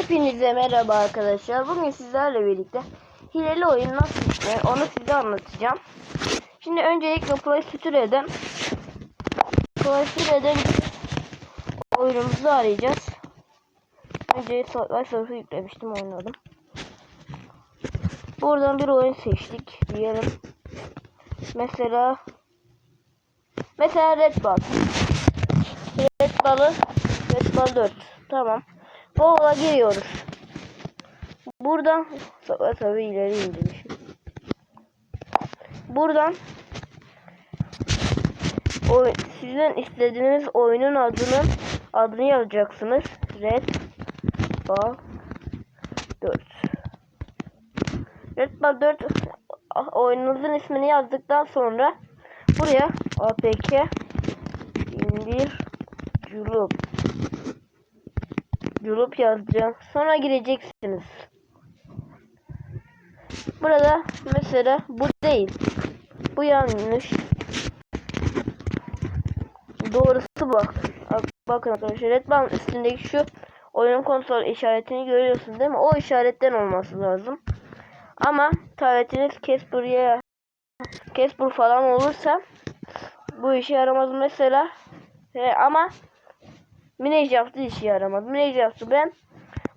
Hepinize merhaba arkadaşlar. Bugün sizlerle birlikte hileli oyun nasıl işler onu size anlatacağım. Şimdi öncelikle Play Store'dan Play Store'dan oyunumuzu arayacağız. Önce Subway Surf'ı yüklemiştim oynadım. Buradan bir oyun seçtik diyelim. Mesela Mesela Red Ball. Red Ball'ı Red Ball 4. Tamam. Bowl'a giriyoruz. Buradan tabii, tabii ileri indirmişim. Buradan o sizin istediğiniz oyunun adının adını yazacaksınız. Red Ball 4. Red Ball 4 oyununuzun ismini yazdıktan sonra buraya APK indir Julep Julep yazacağım. Sonra gireceksiniz. Burada mesela bu değil. Bu yanlış. Doğrusu bak. Bakın arkadaşlar Redball'ın üstündeki şu oyun konsol işaretini görüyorsunuz değil mi? O işaretten olması lazım. Ama tabletiniz Casper'ya Casper falan olursa bu işe yaramaz mesela. He, ama Minecraft'ı işe yaramaz. Minecraft'ı ben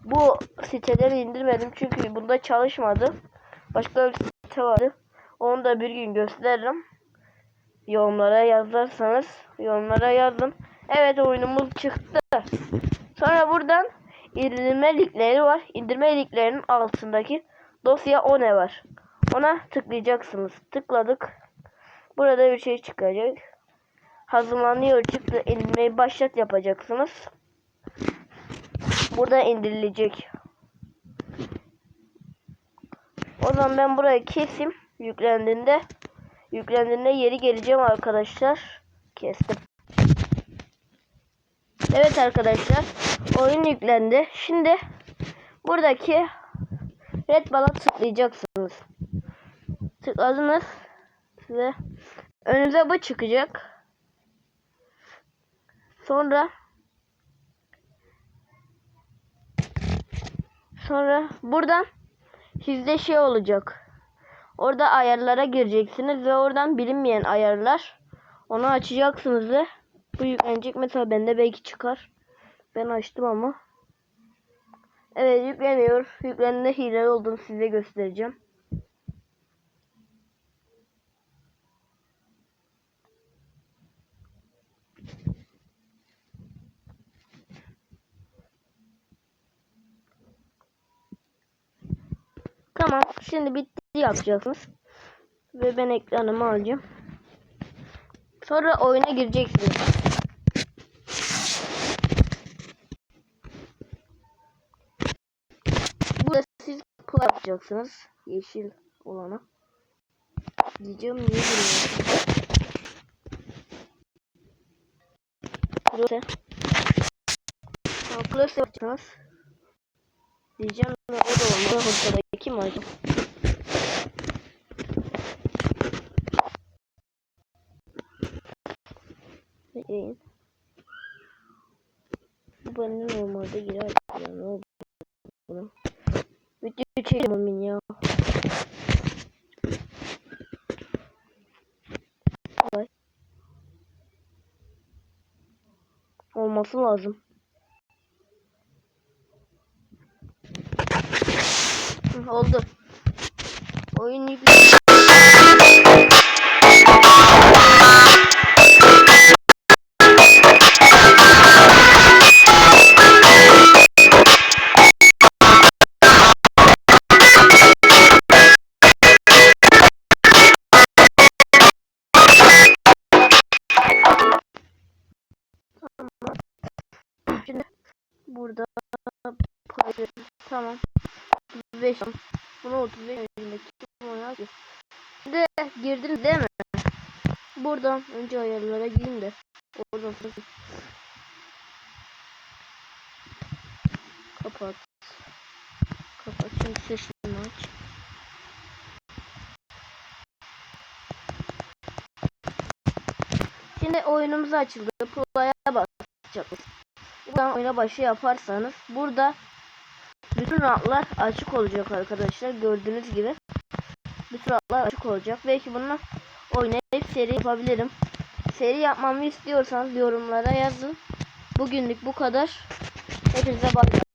bu siteleri indirmedim çünkü bunda çalışmadı. Başka bir site vardı. Onu da bir gün gösteririm. Yorumlara yazarsanız yorumlara yazın. Evet oyunumuz çıktı. Sonra buradan indirme linkleri var. İndirme linklerinin altındaki dosya o ne var. Ona tıklayacaksınız. Tıkladık. Burada bir şey çıkacak. Hazırlanıyor çıktı. İndirmeyi başlat yapacaksınız. Burada indirilecek. O zaman ben burayı kesim. Yüklendiğinde yüklendiğinde yeri geleceğim arkadaşlar. Kestim. Evet arkadaşlar. Oyun yüklendi. Şimdi buradaki red bala tıklayacaksınız. Tıkladınız ve önünüze bu çıkacak. Sonra sonra buradan sizde şey olacak. Orada ayarlara gireceksiniz ve oradan bilinmeyen ayarlar onu açacaksınız ve bu yüklenecek. Mesela bende belki çıkar. Ben açtım ama. Evet yükleniyor. Yüklendiğinde hile olduğunu size göstereceğim. Tamam. Şimdi bitti yapacaksınız. Ve ben ekranımı alacağım. Sonra oyuna gireceksiniz. Burada siz play yapacaksınız. Yeşil olana. Diyeceğim niye giriyorsun? Burası. Plus yapacaksınız. Diyeceğim ve o da. Ortada kim var? Bekleyin. Bu bende normalde girer. Ya ne oldu buna? Video çekemem ya. Olması lazım. Oldu. Oyun. Şimdi burada paylaş. Tamam. 35 Bunu 35 yaşındaki oynar? Şimdi girdiniz değil mi? Buradan önce ayarlara girin de oradan kapat. Kapat. Şimdi sesini aç. Şimdi oyunumuz açıldı. Play'a basacağız. Buradan oyuna başı yaparsanız burada bütün rahatlar açık olacak arkadaşlar. Gördüğünüz gibi. Bütün rahatlar açık olacak. Belki bununla oynayıp seri yapabilirim. Seri yapmamı istiyorsanız yorumlara yazın. Bugünlük bu kadar. Hepinize bay.